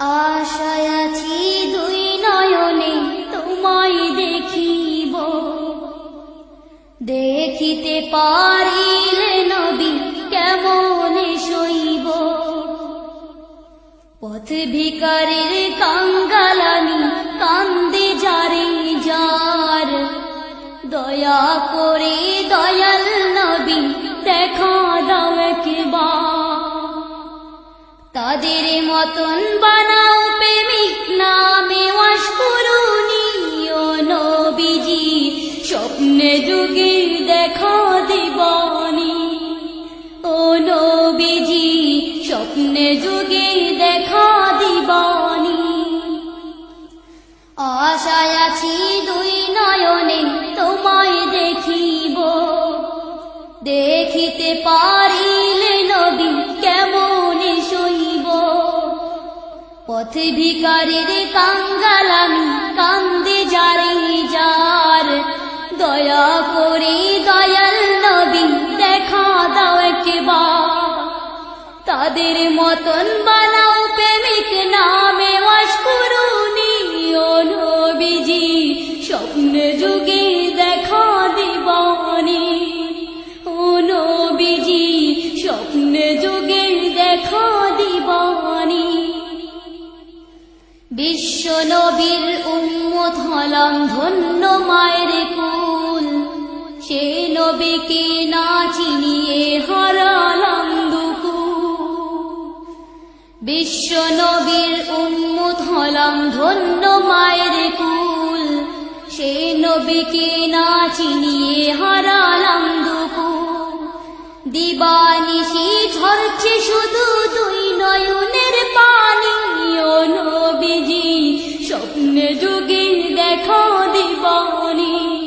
আশায় আছি দুই নয়নে তোমায় দেখিব। দেখিতে পারিলে নবী কেমন শৈব পথ ভিকারের কাঙ্গালানি কান্দে যারে যার। দয়া করে দয়াল তাদের মতন বানাও প্রেমিক নামে ওয়াস করুনি নবীজি। স্বপ্নে যুগে দেখা দিবনি। ও নবীজি, স্বপ্নে যুগে দেখা দিবনি। আশায় আছি দুই নয়নে তোমায় দেখিব। দেখিতে পারিলে নবী কেমন পথ ভিকারের কাঙ্গালামি কান্দে যারে যার। দয়া করে দয়াল নবী, দেখা দাও একবার। তাদের মতন বানাও প্রেমিক নামে ওয়াস করুনি ও নবীজি। স্বপ্নে যুগে বিশ্ব নবীর উম্মত হলাম ধন্য মায়ের কুল। সে নবীকে না চিনিয়ে হারালাম দুকুল। বিশ্ব নবীর উম্মত হলাম ধন্য মায়ের কুল। সে নবীকে না চিনিয়ে হারালাম দুকুল। দিবানিশি ঝরছে শুধু স্বপ্নে যুগে দেখো দিবানি।